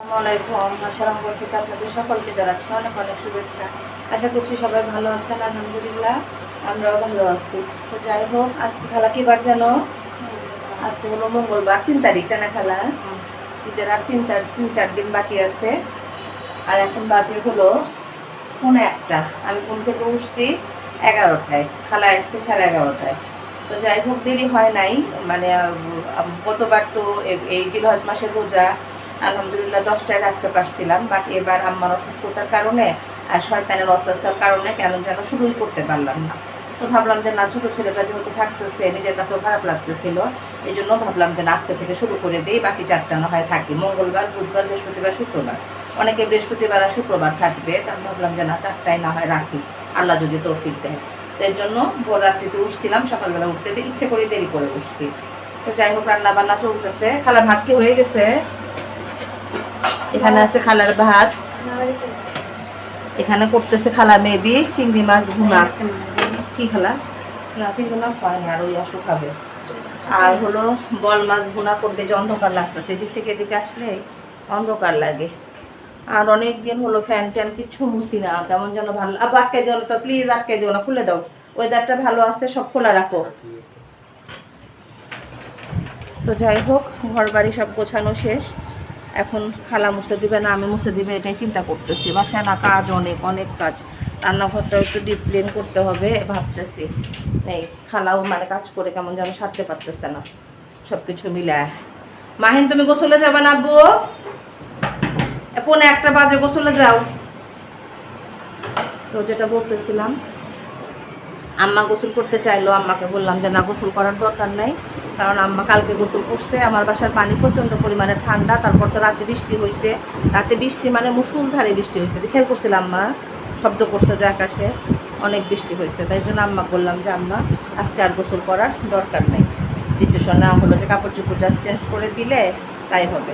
আসসালামাইকুম আসালাম থেকে আপনাদের সকলকে জানাচ্ছি অনেক অনেক শুভেচ্ছা। আশা করছি সবাই ভালো আছেন, আলহামদুলিল্লাহ। আমরাও ভালো আছি। তো যাই হোক, আজকে খেলা কি বার জানো? আজকে হলো মঙ্গলবার, তিন তারিখ না খেলা? ঈদের আর তিন তার, তিন চার দিন বাকি আছে। আর এখন বাজে হলো পৌনে একটা। আমি ঘুম থেকে উঠছি এগারোটায় খালা আসতে সাড়ে এগারোটায়। তো যাই হোক, দেরি হয় নাই। মানে গতবার তো এই জিলহজ মাসের রোজা আলহামদুলিল্লাহ দশটায় রাখতে পারছিলাম বাট এবার আমার অসুস্থতার কারণে আর শয়তানের অস্বাস্থ্যের কারণে কেন যেন শুরুই করতে পারলাম না। তো ভাবলাম যে, না, ছোটো ছেলেটা যেহেতু থাকতেছে, নিজের কাছেও খারাপ লাগতেছিল এই জন্য ভাবলাম যে আজকে থেকে শুরু করে দিই, বাকি চারটা না হয় থাকি। মঙ্গলবার, বুধবার, বৃহস্পতিবার, শুক্রবার। অনেকে বৃহস্পতিবার আর শুক্রবার থাকবে, তা আমি ভাবলাম যে, না, চারটায় না হয় রাখি। আল্লাহ যদি তৌফিক দেয়। তো এর জন্য ভোর রাত্রিতে উঠছিলাম, সকালবেলা উঠতে ইচ্ছে করে দেরি করে উঠছি। তো যাই হোক রান্না বান্না চলতেছে খালা ভাত কি হয়ে গেছে? এখানে আছে খালার ভাত। এখানে করতেছে খালা মেবি চিংড়ি মাছ ভুনা। কি খালা? চিংড়ি মাছ না আর ওই অসুখ খাবে। আর হলো বল মাছ ভুনা করবে যে অন্ধকার লাগতেছে। এদিক থেকে এদিকে আসলে অন্ধকার লাগে। আর অনেক দিন হলো ফ্যান ট্যান কিচ্ছু মুছি না কেমন যেন ভালো আবার আটকে দিও না তো প্লিজ আটকে দিও না খুলে দাও। ওয়েদারটা ভালো আছে সব খোলা রাখো। তো যাই হোক ঘর বাড়ি সব গোছানো শেষ। এখন খালা মুছে দিবে না আমি মুছে দিবে এটাই চিন্তা করতেছি। বাসায় না কাজ অনেক অনেক কাজ। রান্নাঘরটা একটু ডিপ ক্লিন করতে হবে ভাবতেছি। এই খালাও মানে কাজ করে কেমন যেন সারতে পারতেছে না। সব কিছু মিলায়। মাহিন তুমি গোসলে যাবে না আব্বু? এ, একটা বাজে গোসলে যাও। তো যেটা বলতেছিলাম আম্মা গোসল করতে চাইলো আম্মাকে বললাম যে না গোসল করার দরকার নাই। কারণ আম্মা কালকে গোসল করছে, আমার বাসার পানি প্রচণ্ড পরিমাণে ঠান্ডা, তারপর তো রাতে বৃষ্টি হয়েছে রাতে বৃষ্টি মানে মুসুলধারে বৃষ্টি হয়েছে খেয়াল করছিলাম আম্মা? শব্দ করতে যে আকাশে, অনেক বৃষ্টি হয়েছে তাই জন্য আম্মা বললাম যে, আম্মা, আজকে আর গোসল করার দরকার নেই। ডিসিশন নেওয়া হলো যে কাপড় চোপড় জাস্ট চেঞ্জ করে দিলে তাই হবে।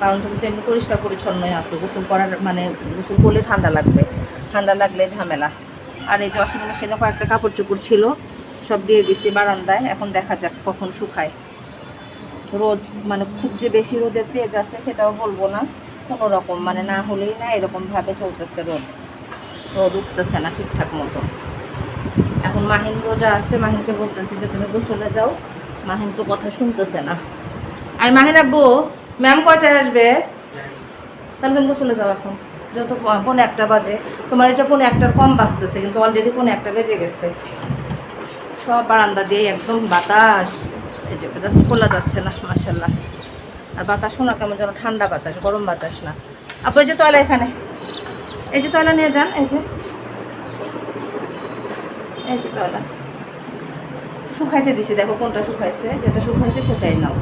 কারণ তুমি তো এমনি পরিষ্কার পরিচ্ছন্নই আসো গোসল করার মানে গোসল করলে ঠান্ডা লাগবে। ঠান্ডা লাগলে ঝামেলা। আর এই যে ওয়াশিং মেশিনে কয়েকটা কাপড় চোপড় ছিল সব দিয়ে দিছি বারান্দায়, এখন দেখা যাক কখন শুকায়। রোদ মানে খুব যে বেশি রোদের তেজ আছে সেটাও বলব না, কোনো রকম মানে না হলেই না এরকমভাবে চলতেছে রোদ। রোদ উঠতেছে না ঠিকঠাক মতো এখন মাহিন রোজা আছে, মাহিনকে বলতেছি যে তুমি গোসলে যাও। মাহিন তো কথা শুনতেছে না। আর মাহিন আব্বু, ম্যাম কয়টায় আসবে? তাহলে তুমি গোসলে যাও এখন। যত প- পৌনে একটা বাজে। তোমার এটা পৌনে একটার কম বাজতেছে, কিন্তু অলরেডি পৌনে একটা বেজে গেছে। সব বারান্দা দিয়ে একদম বাতাস। এই যে জাস্ট খোলা যাচ্ছে না মাসাল্লাহ আর বাতাস শোনা কেমন যেন ঠান্ডা বাতাস, গরম বাতাস না। আপু, এই যে তয়লা এখানে। এই যে তয়লা নিয়ে যান, এই যে। এই যে তয়লা। শুকাইতে দিছি, দেখো কোনটা শুকাইছে, যেটা শুকাইছে সেটাই নাও।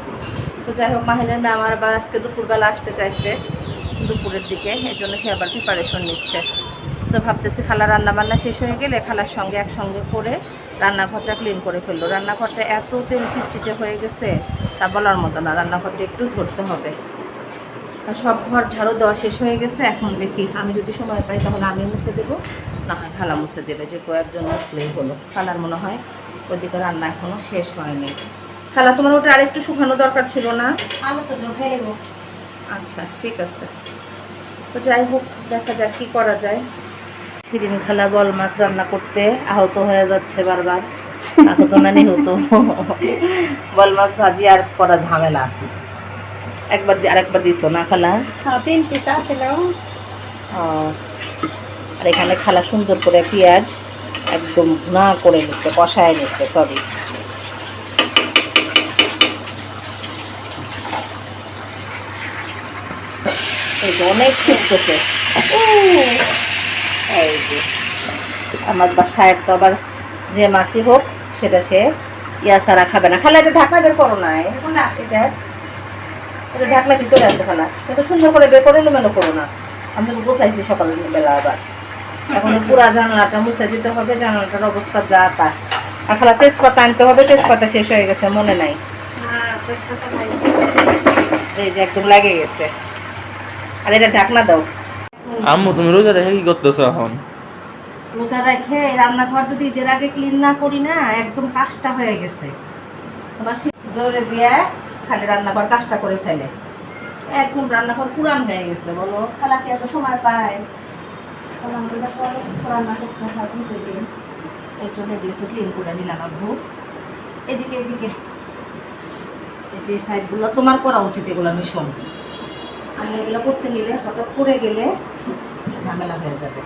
তো যাই হোক, মাহিনের ম্যাম আর বা আজকে দুপুরবেলা আসতে চাইছে দুপুরের দিকে, এর জন্য সে আবার প্রিপারেশন নিচ্ছে। তো ভাবতেছি খালা রান্না বান্না শেষ হয়ে গেলে খালার সঙ্গে একসঙ্গে করে রান্নাঘরটা ক্লিন করে ফেলল। রান্নাঘরটা এত তেল চিটচিটে হয়ে গেছে তা বলার মতো না। রান্নাঘরটা একটু ধরতে হবে। আর সব ঘর ঝাড়ু দেওয়া শেষ হয়ে গেছে এখন দেখি আমি যদি সময় পাই তাহলে আমি মুছে দেবো না হয় খালা মুছে দেবে যে কয়েকজন মুছলেই হলো। খালার মনে হয় ওইদিকে রান্না এখনও শেষ হয়নি। খালা তোমার ওটা আরেকটু শুকানো দরকার ছিল না? আচ্ছা ঠিক আছে। তো যাই হোক দেখা যাক কি করা যায়। শিরিন খালা বল মাছ রান্না করতে আহত হয়ে যাচ্ছে বারবার। আহত না নিহত? বল মাছ ভাজি আর করা ঝামেলা। একবার আরেকবার দিছো না খালা? হ্যাঁ তিন পিস আছিল আর এখানে খালা সুন্দর করে পেঁয়াজ একদম না করে নিচ্ছে কষায় নিচ্ছে সরি। যে অনেক ফুটতেছে এই যে আমার বাসায় তো আবার যে মাছই হোক সেটা সে ইয়া ছাড়া খাবে না। খালা এটা ঢাকনা বের করো না এটা এটা ঢাকনা ভিতরে আছে খালা। এটা সুন্দর করে বের করে এলোমেলো করো না। আমি তো গোছাইছি সকালবেলা আবার। এখন পুরা জানালাটা মুছে দিতে হবে জানালাটার অবস্থা যা তা। আর খালা তেজপাতা আনতে হবে তেজপাতা শেষ হয়ে গেছে মনে নাই। এই যে একদম লাগে গেছে। আর এটা ঢাকনা দাও। আম্মু, তুমি রোজা দেখে কি করতেছো এখন? রোজা রেখে রান্নাঘর যদি ঈদের আগে ক্লিন না করি না, একদম কাজটা হয়ে গেছে। তোমার জোরে দিয়ে খালি রান্নাঘর কাজটা করে ফেলে। একদম রান্নাঘর পুরান হয়ে গেছে, বলো। খালা কি এত সময় পায়? রান্না করতে এর একটু ক্লিন করে নিলাম এদিকে এদিকে। সাইডগুলো তোমার করা উচিত এগুলো আমি মিশন। আমি এগুলো করতে গেলে হঠাৎ করে গেলে ঝামেলা হয়ে যাবে।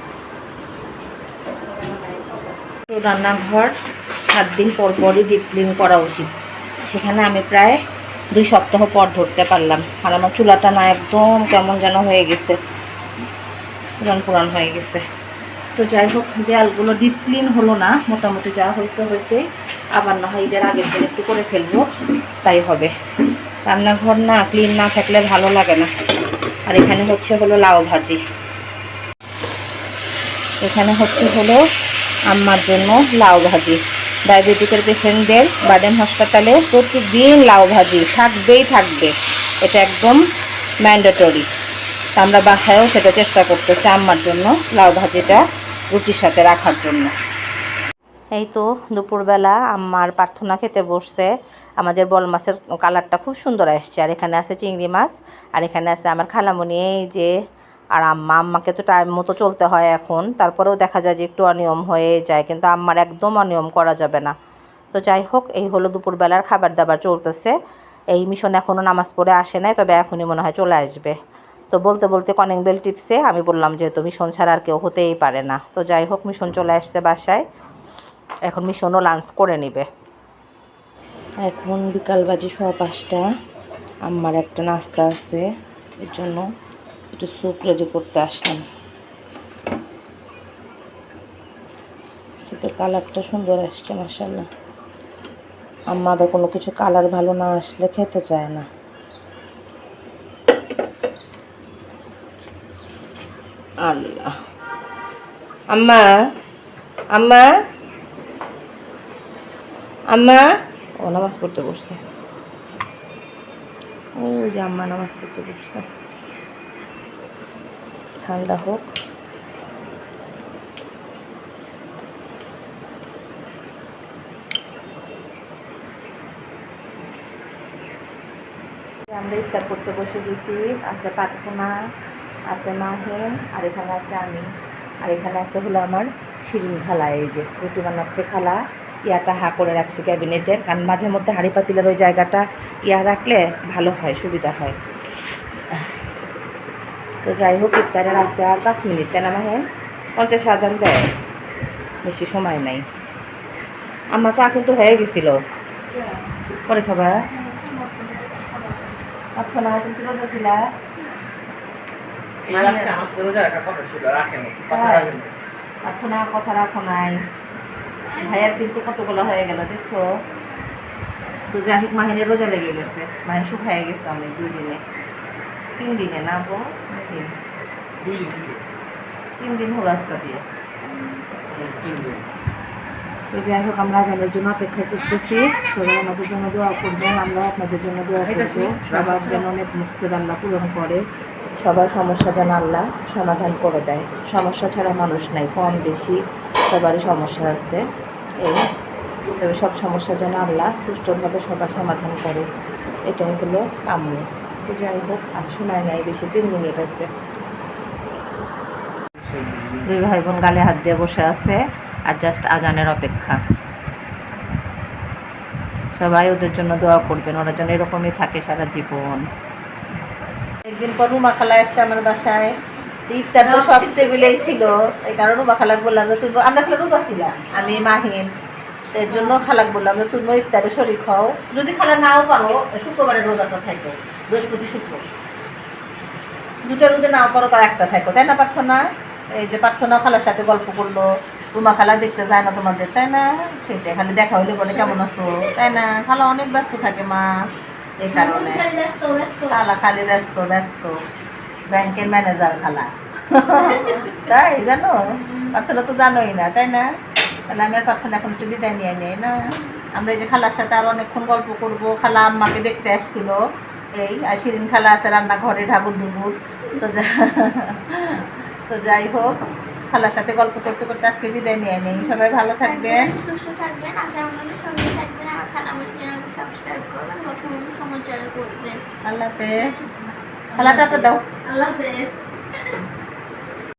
রান্নাঘর সাত দিন পর পরই ডিপ ক্লিন করা উচিত। সেখানে আমি প্রায় দুই সপ্তাহ পর ধরতে পারলাম। আর আমার চুলাটা না একদম কেমন যেন হয়ে গেছে। পুরান পুরান হয়ে গেছে। তো যাই হোক, দেয়ালগুলো ডিপ ক্লিন হলো না। মোটামুটি যা হয়েছে হয়েছে। আবার না হয় ঈদের আগের দিন একটু করে ফেলব। তাই হবে। রান্নাঘর না ক্লিন না থাকলে ভালো লাগে না। আর এখানে হচ্ছে হলো লাউ ভাজি। এখানে হচ্ছে হলো আম্মার জন্য লাউ ভাজি। ডায়াবেটিকের পেশেন্টদের বাডেন হাসপাতালে প্রতিদিন লাউ ভাজি থাকবেই থাকবে। এটা একদম ম্যান্ডেটরি। আমরা বাসায়ও সেটা চেষ্টা করতেছি আম্মার জন্য লাউ ভাজিটা রুটির সাথে রাখার জন্য। এই তো দুপুরবেলা আম্মার প্রার্থনা খেতে বসছে। আমাদের বল মাছের কালারটা খুব সুন্দর আসছে। আর এখানে আছে চিংড়ি মাছ, আর এখানে আছে আমার খালামণি এই যে আর আম্মা, আম্মাকে তো টাইম মতো চলতে হয় এখন। তারপরেও দেখা যায় যে একটু অনিয়ম হয়ে যায়, কিন্তু আম্মার একদম অনিয়ম করা যাবে না। তো যাই হোক, এই হলো দুপুরবেলার খাবার দাবার চলতেছে। এই মিশন এখনও নামাজ পড়ে আসে নাই, তবে এখনই মনে হয় চলে আসবে। তো বলতে বলতে কনিং বেল টিপসে আমি বললাম যেহেতু মিশন ছাড়া আর কেউ হতেই পারে না। তো যাই হোক, মিশন চলে আসছে বাসায়। এখন মিশনও লাঞ্চ করে নিবে। এখন বিকাল বাজে সোয়া পাঁচটা। আমার একটা নাস্তা আছে, এর জন্য একটু স্যুপ রেডি করতে আসলাম। স্যুপের কালারটা সুন্দর আসছে মাসাল্লাহ আম্মা আবার কোনো কিছু কালার ভালো না আসলে খেতে চায় না। আল্লাহ। আম্মা আম্মা আম্মা। ও নামাজ পড়তে বসছে। ও যে আম্মা নামাজ পড়তে বসছে। ঠান্ডা হোক। আমরা ইফতার করতে বসে গেছি। আছে পাটখোনা আছে মাহিন আর এখানে আছে আমি। আর এখানে আছে হলো আমার শিরিন খালা, এই যে রুটি বানাচ্ছে খালা। ইয়াটা হা করে রাখছি ক্যাবিনেটের কারণ মাঝে মধ্যে হাঁড়ি পাতিলের ওই জায়গাটা ইয়া রাখলে ভালো হয় সুবিধা হয় তো যাই হোক ইফতারের আছে আর পাঁচ মিনিট তাই না মাহেন পঞ্চাশ হাজার দেয় বেশি সময় নাই আমার চা কিন্তু হয়ে গেছিল পরে খাবা আচ্ছা না তুমি কি বলতেছিলা আচ্ছা কথা রাখো নাই ভাইয়ার কিন্তু কতগুলো হয়ে গেল দেখছ? তো হোক মাহিনের রোজা লেগে গেছে। মাহিন শুকায় গেছে অনেক দুই দিনে। তিন দিনে না তিন। তিন দিন হলো আজকে দিয়ে তো যাই হোক আমরা আজানের জন্য অপেক্ষা করতেছি। সবাই আমাদের জন্য দোয়া করবেন আমরা আপনাদের জন্য দোয়া করব। সবার যেন অনেক মুখসেদ আল্লাহ পূরণ করে। সবার সমস্যা যেন আল্লাহ সমাধান করে দেয়। সমস্যা ছাড়া মানুষ নাই কম বেশি সবারই সমস্যা আছে। এই। তবে সব সমস্যা যেন আল্লাহ সুষ্ঠুভাবে সবার সমাধান করে। এটাই হলো কাম্য যাই হোক, আর সময় নাই, বেশি তিন মিনিট আছে। দুই ভাই বোন গালে হাত দিয়ে বসে আছে, আর জাস্ট আজানের অপেক্ষা। সবাই ওদের জন্য দোয়া করবেন, ওরা যেন এরকমই থাকে সারা জীবন। একদিন পর রুমা খালা আসছে আমার বাসায়। ইফতার তো সব টেবিলেই ছিল। এই কারণে রুমা খালাক বললাম, যে তুমি আমরা খালা রোজা ছিলাম, আমি মাহিন। এর জন্য খালাক বললাম, যে তুমি ইফতারে শরীর খাও যদি খালা নাও পারো শুক্রবারে রোজাটা থাকো বৃহস্পতি শুক্র। দুটো যদি নাও পারো তার একটা থাকো তাই না, প্রার্থনা? এই যে প্রার্থনা, খালার সাথে গল্প করল। রুমা খালা দেখতে যায় না তোমাদের, তাই না? সেটা খালি দেখা হইলে বলে, কেমন আছো? তাই না? খালা অনেক ব্যস্ত থাকে মা, এই কারণে। খালা খালি ব্যস্ত ব্যস্ত। ব্যাংকের ম্যানেজার খালা। তাই জানো? প্রার্থনা তো জানোই না তাই না? তাহলে আমি আর প্রার্থনা এখন একটু বিদায় নিয়ে নেই না? আমরা এই যে খালার সাথে আর অনেকক্ষণ গল্প করব খালা আম্মাকে দেখতে আসছিল। এই আর শিরিন খালা আছে রান্নাঘরে ঢাকুর ঢুকুর তো যা তো যাই হোক খালার সাথে গল্প করতে করতে আজকে বিদায় নিয়ে নেই। সবাই ভালো থাকবেন। সুস্থ আমার সাবস্ক্রাইব করবেন। আল্লাহ হাফেজ। খালা টাটা দাও আল্লাহ হাফেজ